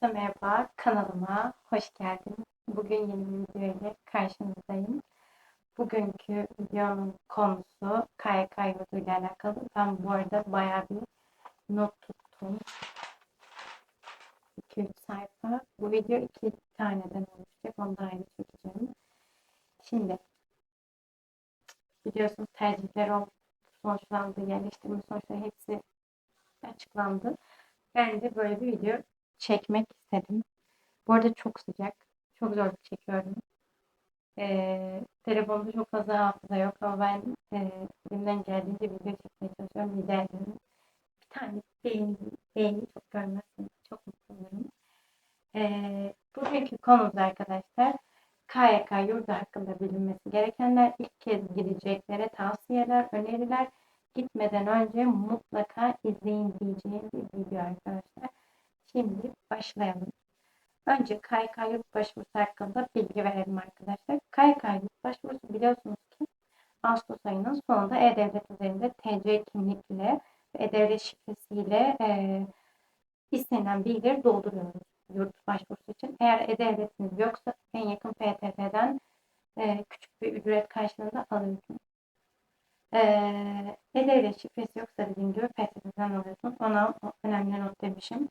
Herkese merhaba, kanalıma hoş geldin. Bugün yeni bir video ile karşınızdayım. Bugünkü videonun konusu KYK yurdu ile alakalı. Ben bu arada bayağı bir not tuttum. 2-3 sayfa. Bu video iki taneden oluşacak. Onu da ayrı çekeceğim. Şimdi biliyorsunuz tercihler oldu, sonuçlandı, yerleştirme sonuçları hepsi açıklandı. Ben de böyle bir video çekmek istedim. Bu arada çok sıcak. Çok zor çekiyorum. Ee, telefonda çok fazla hafıza yok ama ben e, elimden geldiğince video çekmeye çalışıyorum. Rica. Bir tane beğeni, beğeni çok görmezseniz çok mutlu olurum. Ee, bugünkü konumuz arkadaşlar KYK yurdu hakkında bilinmesi gerekenler, ilk kez gideceklere tavsiyeler, öneriler, gitmeden önce mutlaka izleyin diyeceğim bir video arkadaşlar. Şimdi başlayalım. Önce KYK yurt başvurusu hakkında bilgi verelim arkadaşlar. KYK yurt başvurusu biliyorsunuz ki Ağustos ayının sonunda E-Devlet üzerinde TC kimlikle ve E-Devlet şifresiyle e, istenilen bilgileri dolduruyoruz yurt başvurusu için. Eğer E-Devletiniz yoksa en yakın PTT'den e, küçük bir ücret karşılığında alıyorsunuz. Ee, E-Devlet şifresi yoksa dediğim gibi PTT'den alıyorsunuz. Ona önemli not demişim.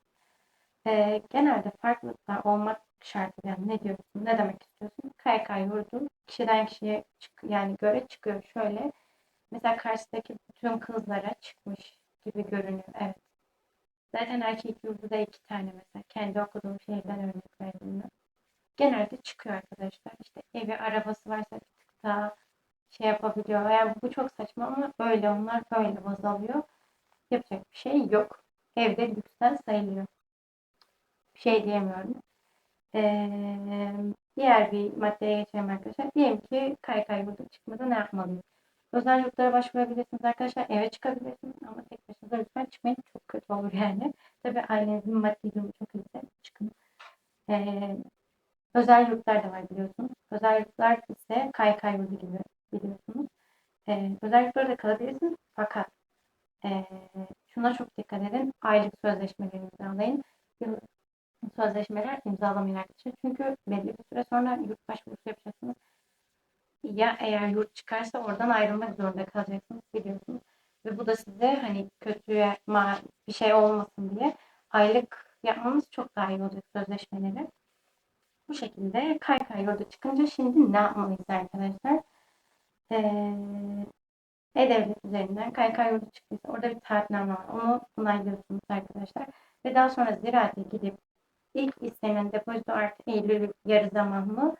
Ee, genelde farklılıklar olmak şartıyla ne diyorsun, ne demek istiyorsun? KYK yurdu kişiden kişiye çık yani göre çıkıyor şöyle. Mesela karşıdaki bütün kızlara çıkmış gibi görünüyor. Evet. Zaten erkek yurdu da iki tane mesela. Kendi okuduğum şehirden örnek verdiğimde. Genelde çıkıyor arkadaşlar. İşte evi, arabası varsa bir tık daha şey yapabiliyor. Yani bu çok saçma ama öyle onlar böyle baz alıyor. Yapacak bir şey yok. Evde lüksten sayılıyor. Şey diyemiyorum. Ee, diğer bir maddeye geçelim arkadaşlar. Diyelim ki kaykay burada çıkmadı ne yapmalıyız? Özel yurtlara başvurabilirsiniz arkadaşlar. Eve çıkabilirsiniz ama tek başınıza lütfen çıkmayın. Çok kötü olur yani. Tabii ailenizin maddi durumu çok iyiyse çıkın. Ee, özel yurtlar da var biliyorsunuz. Özel yurtlar ise kaykay yurdu gibi biliyorsunuz. Ee, özel yurtlarda kalabilirsiniz fakat e, şuna çok dikkat edin. Aylık sözleşmelerinizi imzalayın. Yıllık sözleşmeler imzalamayın arkadaşlar. Çünkü belli bir süre sonra yurt başvurusu yapacaksınız. Ya eğer yurt çıkarsa oradan ayrılmak zorunda kalacaksınız biliyorsunuz. Ve bu da size hani kötüye bir şey olmasın diye aylık yapmanız çok daha iyi olacak sözleşmeleri. Bu şekilde kaykay yurda çıkınca şimdi ne yapmalıyız arkadaşlar? Ee, E-Devlet üzerinden kaykay yurdu çıktıysa orada bir taahhütname var. Onu onaylıyorsunuz arkadaşlar. Ve daha sonra ziraate gidip ilk istenen depozito artı Eylül yarı zamanlı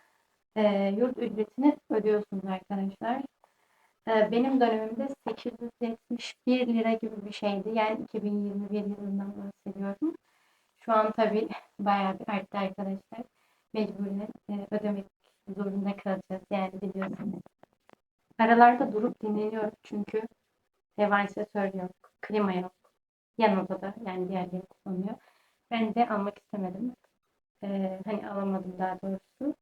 e, yurt ücretini ödüyorsunuz arkadaşlar. E, benim dönemimde 871 lira gibi bir şeydi. Yani 2021 yılından bahsediyorum. Şu an tabii bayağı bir arttı arkadaşlar. Mecburen e, ödemek zorunda kalacağız. Yani biliyorsunuz. Aralarda durup dinleniyorum çünkü vantilatör yok, klima yok. Yan odada yani diğerleri kullanıyor. Ben de almak istemedim. Ee, hani alamadım daha doğrusu.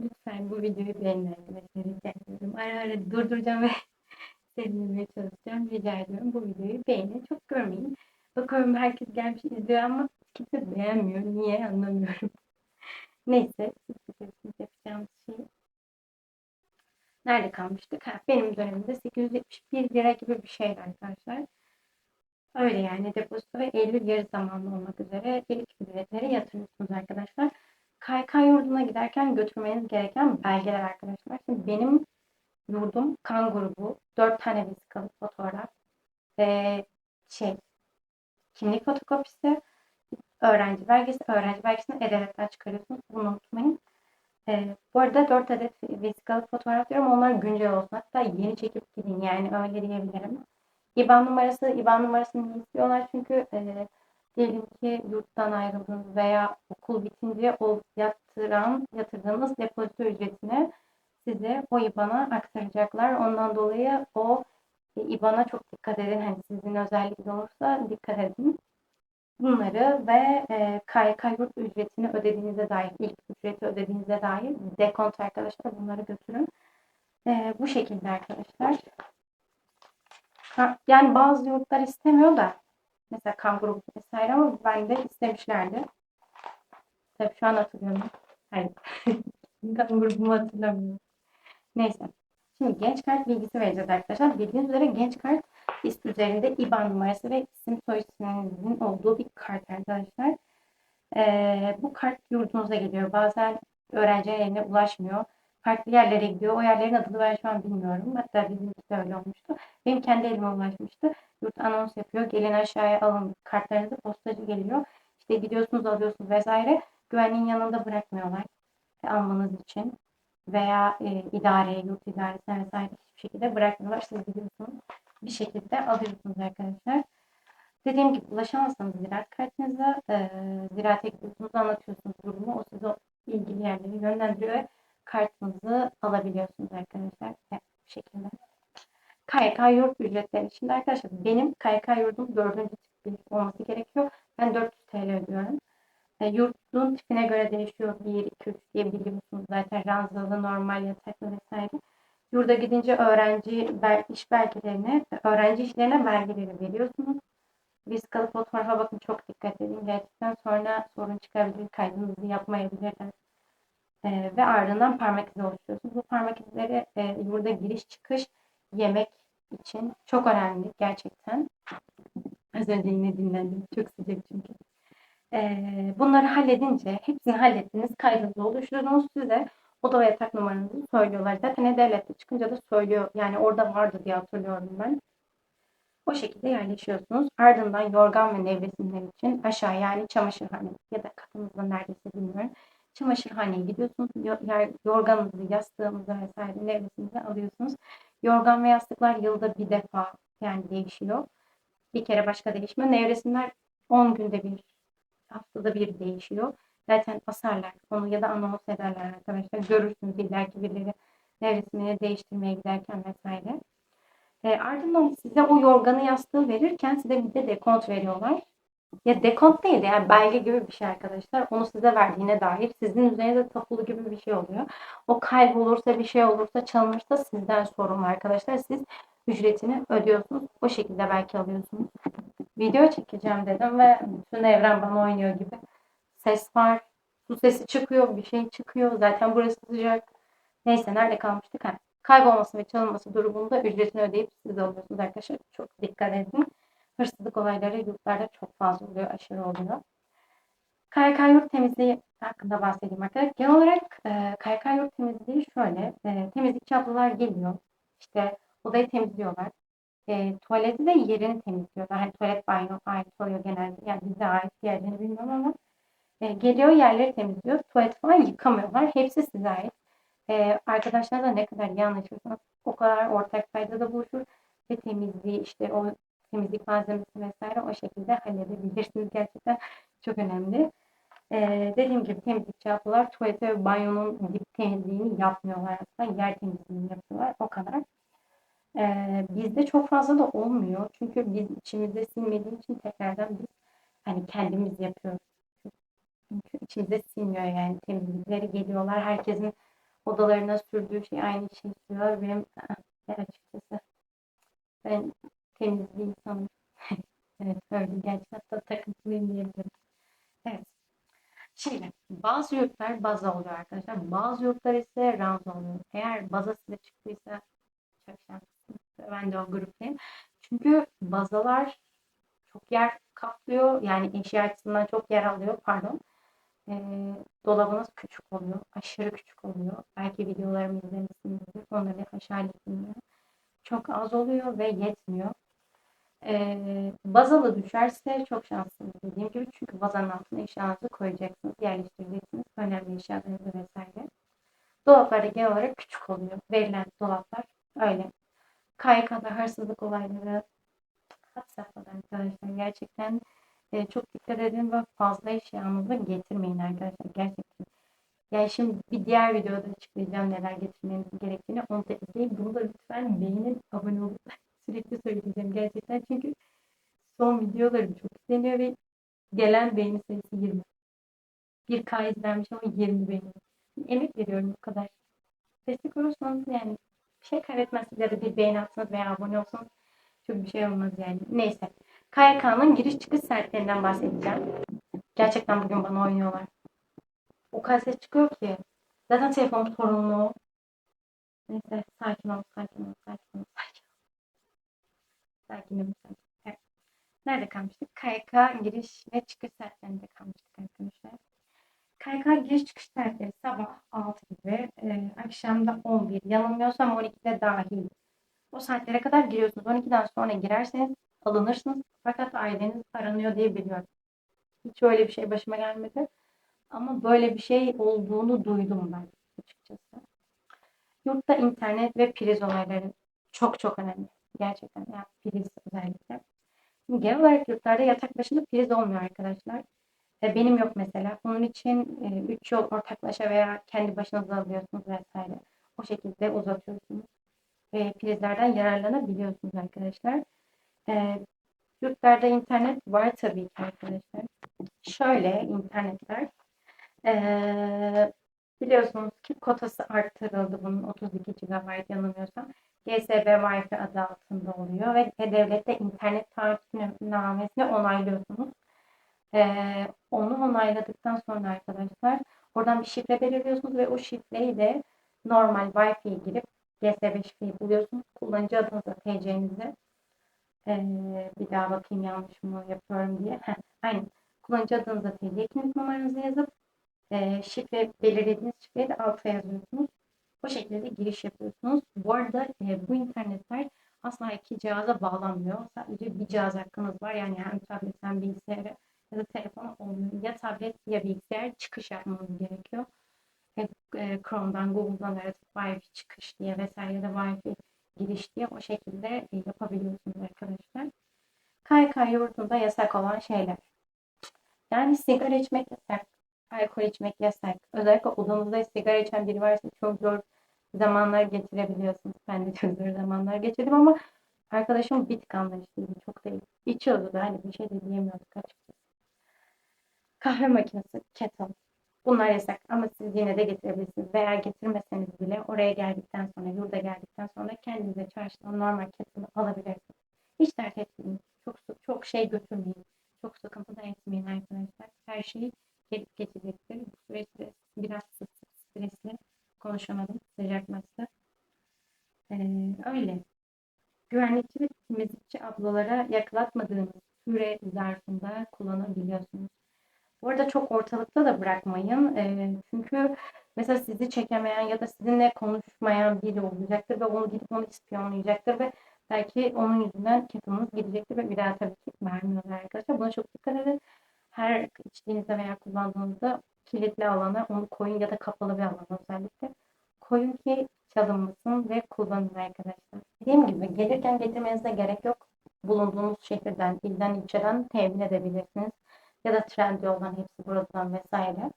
Lütfen bu videoyu beğenin arkadaşlar. Rica. Ara ara durduracağım ve serinlemeye çalışacağım. Rica ediyorum. Bu videoyu beğenin. Çok görmeyin. Bakıyorum herkes gelmiş izliyor ama kimse beğenmiyor. Niye anlamıyorum. Neyse. Yapacağımız şey Nerede kalmıştık? Ha, benim dönemimde 871 lira gibi bir şeydi arkadaşlar. Öyle yani depozito Eylül yarı zamanlı olmak üzere ilk ücretleri yatırıyorsunuz arkadaşlar. KYK yurduna giderken götürmeniz gereken belgeler arkadaşlar. Şimdi benim yurdum kan grubu, 4 tane vesikalı fotoğraf ve şey kimlik fotokopisi, öğrenci belgesi, öğrenci belgesini e-devletten çıkarıyorsunuz. Bunu unutmayın. Ee, bu arada 4 adet vesikalı fotoğraf diyorum. Onlar güncel olsun. Hatta yeni çekip gidin yani öyle diyebilirim. İBAN numarası, İBAN numarasını istiyorlar çünkü e, diyelim ki yurttan ayrıldınız veya okul bitince o yatıran, yatırdığınız depozito ücretini size o İBAN'a aktaracaklar. Ondan dolayı o e, İBAN'a çok dikkat edin. Hani sizin özellikle olursa dikkat edin. Bunları ve e, KYK yurt ücretini ödediğinize dair, ilk ücreti ödediğinize dair dekont arkadaşlar bunları götürün. E, bu şekilde arkadaşlar. Yani bazı yurtlar istemiyor da mesela kan grubu vesaire ama ben de istemişlerdi. Tabii şu an hatırlıyorum. Hayır. Tam grubumu hatırlamıyorum. Neyse. Şimdi genç kart bilgisi vereceğiz arkadaşlar. Bildiğiniz üzere genç kart list üzerinde IBAN numarası ve isim soy isminizin olduğu bir kart arkadaşlar. Ee, bu kart yurdunuza geliyor. Bazen öğrencilerin eline ulaşmıyor. Farklı yerlere gidiyor. O yerlerin adını ben şu an bilmiyorum. Hatta bizimki de öyle olmuştu. Benim kendi elime ulaşmıştı. Yurt anons yapıyor. Gelin aşağıya alın kartlarınızı postacı geliyor. İşte gidiyorsunuz alıyorsunuz vesaire. Güvenliğin yanında bırakmıyorlar e, almanız için veya e, idareye, yurt idaresine vesaire hiçbir şekilde bırakmıyorlar. Siz gidiyorsunuz. Bir şekilde alıyorsunuz arkadaşlar. Dediğim gibi ulaşamazsanız ziraat kartınıza e, ziraate gidiyorsunuz, anlatıyorsunuz durumu. O size ilgili yerleri yönlendiriyor ve kartınızı alabiliyorsunuz arkadaşlar. Evet, bu şekilde. KYK yurt ücretleri. Şimdi arkadaşlar benim KYK yurdum dördüncü tip bir olması gerekiyor. Ben 400 TL ödüyorum. E, yurdun tipine göre değişiyor. 1, 2, 3 diye biliyorsunuz zaten ranzalı, normal, yataklı vesaire. Yurda gidince öğrenci bel- iş belgelerine, öğrenci işlerine belgeleri veriyorsunuz. Vizikalı fotoğrafa bakın çok dikkat edin. Gerçekten sonra sorun çıkabilir, kaydınızı yapmayabilirler. E, ve ardından parmak izi oluşturuyorsunuz. Bu parmak izleri e, yurda giriş çıkış yemek için çok önemli gerçekten. Az önce yine dinlendim. Çok sıcak çünkü. Ee, bunları halledince, hepsini hallettiniz, kaydınızı oluşturdunuz size oda ve yatak numaranızı söylüyorlar. Zaten E-Devlet'te çıkınca da söylüyor. Yani orada vardı diye hatırlıyorum ben. O şekilde yerleşiyorsunuz. Ardından yorgan ve nevresimler için aşağı yani çamaşırhane ya da katınızda neredeyse bilmiyorum. Çamaşırhaneye gidiyorsunuz. Yorganınızı, yastığınızı vesaire nevresiminizi alıyorsunuz. Yorgan ve yastıklar yılda bir defa yani değişiyor. Bir kere başka değişmiyor. Nevresimler 10 günde bir, haftada bir değişiyor. Zaten asarlar onu ya da anons ederler arkadaşlar. Görürsünüz illaki birileri nevresimini değiştirmeye giderken vesaire. E, ardından size o yorganı yastığı verirken size bir de dekont veriyorlar. Ya dekont değil de yani belge gibi bir şey arkadaşlar. Onu size verdiğine dair sizin üzerinize tapulu gibi bir şey oluyor. O kaybolursa bir şey olursa çalınırsa sizden sorumlu arkadaşlar. Siz ücretini ödüyorsunuz. O şekilde belki alıyorsunuz. Video çekeceğim dedim ve bütün evren bana oynuyor gibi. Ses var. Su sesi çıkıyor. Bir şey çıkıyor. Zaten burası sıcak. Neyse nerede kalmıştık? Ha. Kaybolması ve çalınması durumunda ücretini ödeyip siz alıyorsunuz arkadaşlar. Çok dikkat edin. Hırsızlık olayları yurtlarda çok fazla oluyor. Aşırı oluyor. KYK yurt temizliği hakkında bahsedeyim arkadaşlar. Genel olarak e, KYK yurt temizliği şöyle. E, temizlikçi ablalar geliyor. İşte odayı temizliyorlar. E, tuvaleti de yerini temizliyorlar. Hani tuvalet banyo ait oluyor genelde. Yani bize ait diğerlerini bilmiyorum ama e, geliyor yerleri temizliyor. Tuvalet falan yıkamıyorlar. Hepsi size ait. E, arkadaşlarla ne kadar iyi anlaşırsanız o kadar ortak faydada buluşur ve temizliği işte o temizlik malzemesi vesaire o şekilde halledebilirsiniz. Gerçekten çok önemli. Ee, dediğim gibi temizlikçi ablalar tuvalete ve banyonun dip temizliğini yapmıyorlar aslında. Yer temizliğini yapıyorlar. O kadar. Ee, bizde çok fazla da olmuyor. Çünkü biz içimizde silmediği için tekrardan biz hani kendimiz yapıyoruz. Çünkü içimizde silmiyor yani temizlikleri geliyorlar. Herkesin odalarına sürdüğü şey aynı şeyi sürüyor. Benim ben açıkçası ben temiz bir insanım. evet öyle gerçekten hatta takıntılıyım diyebilirim. Evet. Şimdi bazı yurtlar baza oluyor arkadaşlar. Bazı yurtlar ise ranza oluyor. Eğer baza size çıktıysa çok şanslısınız. Ben de o gruptayım. Çünkü bazalar çok yer kaplıyor. Yani eşya açısından çok yer alıyor. Pardon. Ee, dolabınız küçük oluyor. Aşırı küçük oluyor. Belki videolarımı izlemişsinizdir. Onları aşağı etmiyor. Çok az oluyor ve yetmiyor. Ee, bazalı düşerse çok şanslısınız dediğim gibi. Çünkü bazanın altına eşyanızı koyacaksınız, yerleştireceksiniz. Önemli eşyalarınızı vesaire. Dolaplar da genel olarak küçük oluyor. Verilen dolaplar öyle. KYK'da hırsızlık olayları had safhada arkadaşlar. Gerçekten e, çok dikkat edin ve fazla eşyanızı getirmeyin arkadaşlar. Gerçekten. Yani şimdi bir diğer videoda açıklayacağım neler getirmeniz gerektiğini. Onu da izleyin. Bunu da lütfen beğenin, abone olun. Sürekli söyleyeceğim gerçekten. Çünkü son videolarım çok izleniyor ve gelen beğeni sayısı 20. 1K izlenmiş ama 20 beğeni. Emek veriyorum bu kadar. Destek olursanız yani bir şey kaybetmezsiniz ya da bir beğeni atsanız veya abone olsanız çok bir şey olmaz yani. Neyse. KYK'nın giriş çıkış saatlerinden bahsedeceğim. Gerçekten bugün bana oynuyorlar. O kadar ses çıkıyor ki. Zaten telefonum sorunlu. Neyse sakin ol, sakin ol, sakin ol, sakin sakin. Evet. Nerede kalmıştık? KYK giriş ve çıkış saatlerinde kalmıştık arkadaşlar. KYK giriş çıkış saatleri sabah 6 gibi, e, akşamda 11, yanılmıyorsam 12'de dahil. O saatlere kadar giriyorsunuz. 12'den sonra girerseniz alınırsınız. Fakat aileniz aranıyor diye biliyorum. Hiç öyle bir şey başıma gelmedi. Ama böyle bir şey olduğunu duydum ben açıkçası. Yurtta internet ve priz olayları çok çok önemli. Gerçekten yani priz özellikle. Genel olarak yurtlarda yatak başında priz olmuyor arkadaşlar. E, benim yok mesela. Onun için 3 yol ortaklaşa veya kendi başınıza alıyorsunuz vesaire. O şekilde uzatıyorsunuz. Ve prizlerden yararlanabiliyorsunuz arkadaşlar. E, yurtlarda internet var tabii ki arkadaşlar. Şöyle internetler. E, biliyorsunuz ki kotası arttırıldı bunun 32 GB yanılmıyorsam. GSB Wi-Fi adı altında oluyor ve devlette internet taahhütnamesini onaylıyorsunuz. Ee, onu onayladıktan sonra arkadaşlar oradan bir şifre belirliyorsunuz ve o şifreyi de normal Wi-Fi'ye girip GSB şifreyi buluyorsunuz. Kullanıcı adınızı, TC'nizi ee, bir daha bakayım yanlış mı yapıyorum diye. Heh, aynen. Kullanıcı adınızı, TC kimlik numaranızı yazıp e, şifre belirlediğiniz şifreyi de alta yazıyorsunuz. O şekilde giriş yapıyorsunuz. Bu arada e, bu internetler asla iki cihaza bağlanmıyor. Sadece bir cihaz hakkınız var. Yani hem tablet hem bilgisayara ya da telefona olmuyor. Ya tablet ya bilgisayar çıkış yapmanız gerekiyor. E, e, Chrome'dan, Google'dan aratıp Wi-Fi çıkış diye vesaire ya da Wi-Fi giriş diye o şekilde e, yapabiliyorsunuz arkadaşlar. KYK yurdunda yasak olan şeyler. Yani sigara içmek yasak, alkol içmek yasak. Özellikle odanızda sigara içen biri varsa çok zor zamanlar geçirebiliyorsunuz. Ben de çok zor zamanlar geçirdim ama arkadaşım bir tık anlayışlıydı. Çok değil. İçiyordu da hani bir şey de diyemiyorduk açıkçası. Kahve makinesi, kettle. Bunlar yasak ama siz yine de getirebilirsiniz. Veya getirmeseniz bile oraya geldikten sonra, yurda geldikten sonra kendinize çarşıdan normal kettle'ı alabilirsiniz. Hiç dert etmeyin. Çok, çok şey götürmeyin. Çok sıkıntı da etmeyin arkadaşlar. Her şeyi gelip geçecektir. Bu süreçte biraz stresli konuşamadım. Sıcak maçta. Ee, öyle. Güvenlikçi ve temizlikçi ablalara yaklatmadığınız süre zarfında kullanabiliyorsunuz. Bu arada çok ortalıkta da bırakmayın. E, çünkü mesela sizi çekemeyen ya da sizinle konuşmayan biri olacaktır ve onu gidip onu ispiyonlayacaktır ve belki onun yüzünden ketumuz gidecektir ve bir daha tabii ki vermiyorlar arkadaşlar. Buna çok dikkat edin. Her içtiğinizde veya kullandığınızda kilitli alana onu koyun ya da kapalı bir alana özellikle koyun ki çalınmasın ve kullanın arkadaşlar. Dediğim gibi gelirken getirmenize gerek yok. Bulunduğunuz şehirden, ilden, ilçeden temin edebilirsiniz. Ya da trend yoldan hepsi buradan vesaire.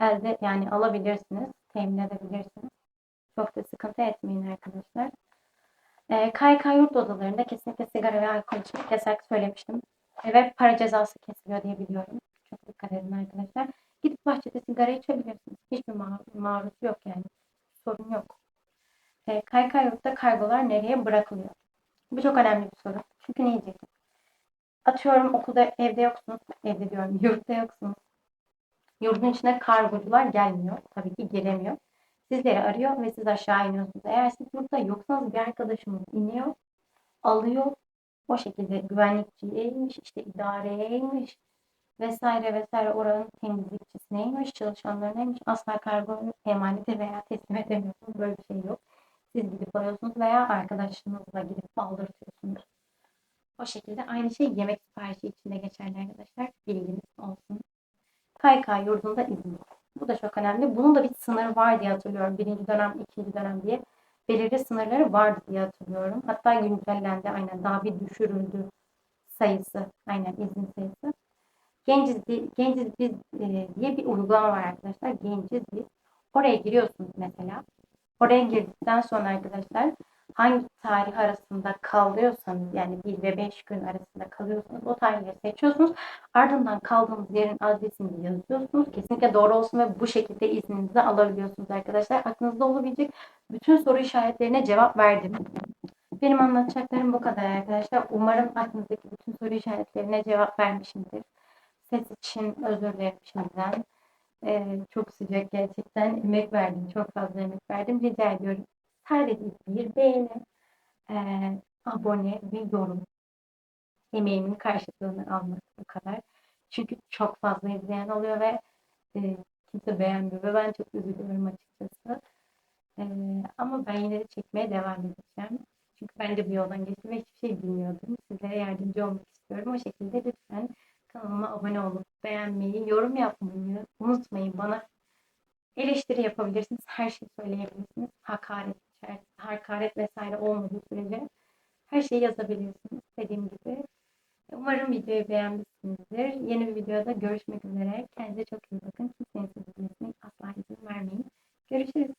Elde yani alabilirsiniz, temin edebilirsiniz. Çok da sıkıntı etmeyin arkadaşlar. E, KYK yurt odalarında kesinlikle sigara ve alkol içmek yasak söylemiştim. Ve para cezası kesiliyor diye biliyorum. Çok dikkat edin arkadaşlar. Gidip bahçede sigara içebilirsiniz. Hiçbir ma maruz yok yani. Sorun yok. E, KYK yurtta kargolar nereye bırakılıyor? Bu çok önemli bir soru. Çünkü ne diyecektim? Atıyorum okulda evde yoksunuz. Evde diyorum yurtta yoksunuz. Yurdun içine kargocular gelmiyor. Tabii ki giremiyor. Sizleri arıyor ve siz aşağı iniyorsunuz. Eğer siz yurtta yoksanız bir arkadaşımız iniyor, alıyor. O şekilde güvenlikçiyeymiş, işte idareyeymiş vesaire vesaire oranın temizlikçisiymiş, çalışanlarınaymış. Asla kargo emaneti veya teslim edemiyorsunuz. Böyle bir şey yok. Siz gidip alıyorsunuz veya arkadaşınızla gidip aldırtıyorsunuz. O şekilde aynı şey yemek siparişi için de geçerli arkadaşlar. Bilginiz olsun. KYK yurdunda izin. Bu da çok önemli. Bunun da bir sınırı var diye hatırlıyorum. Birinci dönem, ikinci dönem diye belirli sınırları vardı diye hatırlıyorum. Hatta güncellendi. Aynen daha bir düşürüldü sayısı. Aynen izin sayısı. Genciz, Genciz Biz e, diye bir uygulama var arkadaşlar. Genciz Biz. Oraya giriyorsunuz mesela. Oraya girdikten sonra arkadaşlar hangi tarih arasında kalıyorsanız yani 1 ve 5 gün arasında kalıyorsanız o tarihleri seçiyorsunuz. Ardından kaldığınız yerin adresini yazıyorsunuz. Kesinlikle doğru olsun ve bu şekilde izninizi alabiliyorsunuz arkadaşlar. Aklınızda olabilecek bütün soru işaretlerine cevap verdim. Benim anlatacaklarım bu kadar arkadaşlar. Umarım aklınızdaki bütün soru işaretlerine cevap vermişimdir. Ses için özür dilerim şimdiden. Ee, çok sıcak gerçekten. Emek verdim. Çok fazla emek verdim. Rica ediyorum. Sadece bir beğeni, ee, abone ve yorum. Emeğimin karşılığını almak bu kadar. Çünkü çok fazla izleyen oluyor ve e, kimse beğenmiyor ve ben çok üzülüyorum açıkçası. Ee, ama ben yine de çekmeye devam edeceğim. Çünkü ben de bu yoldan geçtim ve hiçbir şey bilmiyordum. Sizlere yardımcı olmak istiyorum. O şekilde lütfen kanalıma abone olup beğenmeyi, yorum yapmayı unutmayın. Bana eleştiri yapabilirsiniz. Her şeyi söyleyebilirsiniz. Hakaret, hakaret vesaire olmadığı sürece her şeyi yazabilirsiniz. Dediğim gibi. Umarım videoyu beğenmişsinizdir. Yeni bir videoda görüşmek üzere. Kendinize çok iyi bakın. Kimsenin sizi dinlemesine asla izin vermeyin. Görüşürüz.